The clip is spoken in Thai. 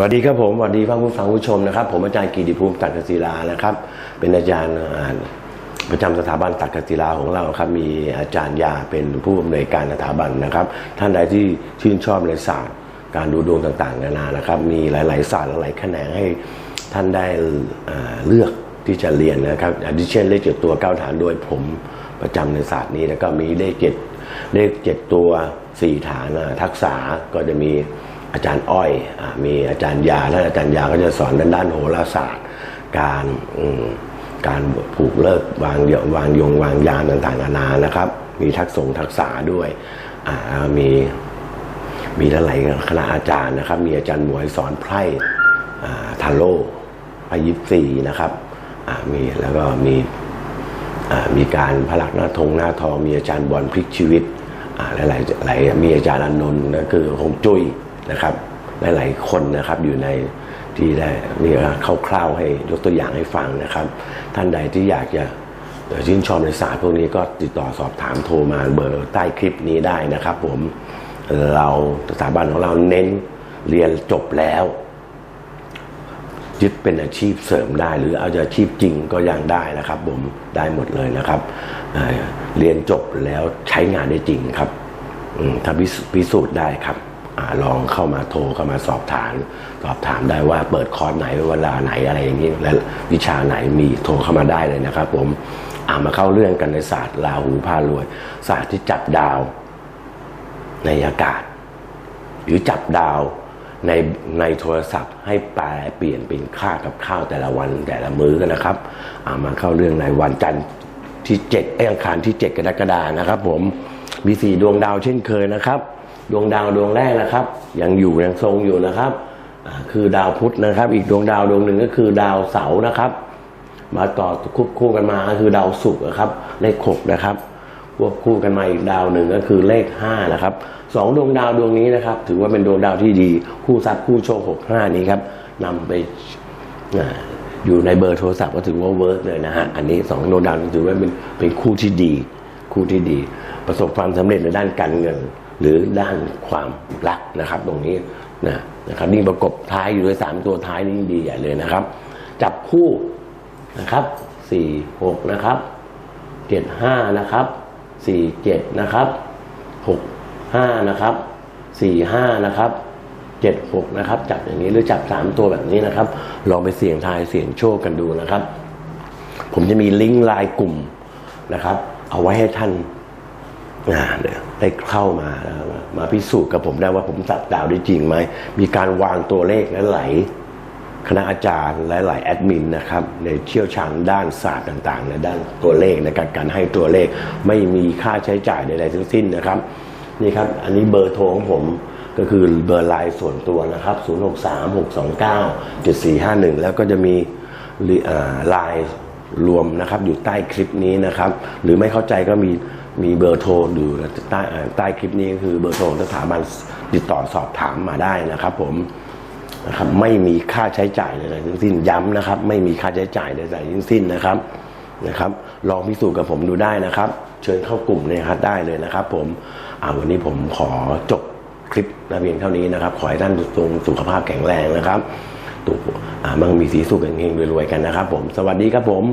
วัสดีครับผมสวัสดีผู้ฟังผู้ชมนะครับ ผมอาจารย์กีติภูมิตักกศิลานะครับ เป็นอาจารย์ประจำสถาบันตักศิลาของเราครับมีอาจารย์ยาเป็นผู้อำนวยการสถาบันนะครับ ท่านใดที่ชื่นชอบในศาสตร์ การดูดวงต่างๆนานานะครับ มีหลาย ๆ ศาสตร์หลายๆแขนงให้ท่านได้เลือกที่จะเรียนนะครับอาทิเช่นเลขเจ็ดตัวเก้าฐานโดยผมประจำในศาสตร์นี้แล้วก็มีเลขเจ็ดเลขเจ็ดตัวสี่ฐานทักษะก็จะมี อาจารย์อ้อยอมีอาจารย์ยาท่านอาจารย์ยาก็จะสอนด้านด้านโหราศาสตร์ การการผูกเลิกวางเดี่ยววางยงวางยานต่างๆนานานะครับ มีทักษงทักษะด้วยมีมีหลายคณะอาจารย์นะครับ มีอาจารย์หมวยสอนไพร่อ่าทาโร่ไพยิปซีนะครับมีแล้วก็มีมีการพลักหน้าทงหน้าทองมีอาจารย์บอลพลิกชีวิตหลายๆหลายมีอาจารย์อนนท์นะคือคงจุ้ย นะครับ หลายๆคนนะครับอยู่ในที่ได้มีคร่าวๆให้ยกตัวอย่างให้ฟังนะครับ ท่านใดที่อยากจะชื่นชอบในศาสตร์พวกนี้ก็ติดต่อสอบถามโทรมาเบอร์ใต้คลิปนี้ได้นะครับ ผมเราสถาบันของเราเน้นเรียนจบแล้วยึดเป็นอาชีพเสริมได้ หรือเอาจะอาชีพจริงก็ยังได้นะครับ ผมได้หมดเลยนะครับเรียนจบแล้วใช้งานได้จริงครับถ้าพิสูจน์ได้ครับ ลองเข้ามาโทรเข้ามาสอบถามสอบถามได้ว่าเปิดคอร์สไหนเวลาไหนอะไรอย่างนี้และวิชาไหนมีโทรเข้ามาได้เลยนะครับ ผมอามาเข้าเรื่องกันในศาสตร์ราหูพารวย ศาสตร์ที่จับดาวในอากาศ หรือจับดาวในในโทรศัพท์ให้แปลเปลี่ยนเป็นค่ากับข้าวแต่ละวันแต่ละมื้อกันนะครับอามาเข้าเรื่องในวันจันทร์ที่เจ็ดเอ้ยอังคารที่ 7กรกฎานะครับ ผมมีสี่ดวงดาวเช่นเคยนะครับ ดวงดาวดวงแรกนะครับ ยังอยู่ยังทรงอยู่นะครับ คือดาวพุธนะครับ อีกดวงดาวดวงหนึ่งก็คือดาวเสาร์นะครับ มาต่อควบคู่กันมาก็คือดาวศุกร์นะครับ เลขหกนะครับควบคู่กันมาอีกดาวหนึ่งก็คือเลขห้านะครับสองดวงดาวดวงนี้นะครับ ถือว่าเป็นดวงดาวที่ดี คู่ทรัพย์คู่โชคหกห้านี้ครับนำไปอ่าอยู่ในเบอร์โทรศัพท์ก็ถือว่าเวิร์กเลยนะฮะอันนี้สองดวงดาวถือว่าเป็นเป็นคู่ที่ดี คู่ที่ดี ประสบความสำเร็จในด้านการเงิน หรือด้านความรักนะครับตรงนี้นะนะครับนี่ประกบท้ายอยู่ด้วยสามตัวท้ายนี่ดีใหญ่เลยนะครับ จับคู่นะครับสี่หกนะครับเจ็ดห้านะครับสี่เจ็ดนะครับหกห้านะครับสี่ห้านะครับเจ็ดหกนะครับ จับอย่างนี้หรือจับสามตัวแบบนี้นะครับ ลองไปเสี่ยงทายเสี่ยงโชคกันดูนะครับ ผมจะมีลิงก์ไลน์กลุ่มนะครับ เอาไว้ให้ท่าน ได้เข้ามาแล้วมาพิสูจน์กับผมได้ว่าผมจับดาวได้จริงไหม มีการวางตัวเลขและไหลคณะอาจารย์และหลายแอดมินนะครับในเชี่ยวชาญด้านศาสตร์ต่างๆในด้านตัวเลขในการการให้ตัวเลขไม่มีค่าใช้จ่ายใดๆทั้งสิ้นนะครับนี่ครับ อันนี้เบอร์โทรของผมก็คือเบอร์ไลน์ส่วนตัวนะครับ 0636297451 แล้วก็จะมีไลน์รวมนะครับอยู่ใต้คลิปนี้นะครับ หรือไม่เข้าใจก็มี มีเบอร์โทรอยู่ใต้ใต้คลิปนี้ก็คือเบอร์โทรสถาบันติดต่อสอบถามมาได้นะครับ ผมนะครับไม่มีค่าใช้จ่ายใดๆทั้งสิ้นย้ำนะครับ ไม่มีค่าใช้จ่ายใดๆทั้งสิ้นนะครับนะครับ ลองพิสูจน์กับผมดูได้นะครับ เชิญเข้ากลุ่มเลยครับได้เลยนะครับ ผมอ่าวันนี้ผมขอจบคลิปนะเพียงเท่านี้นะครับ ขอให้ท่านทรงสุขภาพแข็งแรงนะครับตุกอ่ามั่งมีสีสุขเฮงๆรวยๆกันนะครับ ผม สวัสดีครับผม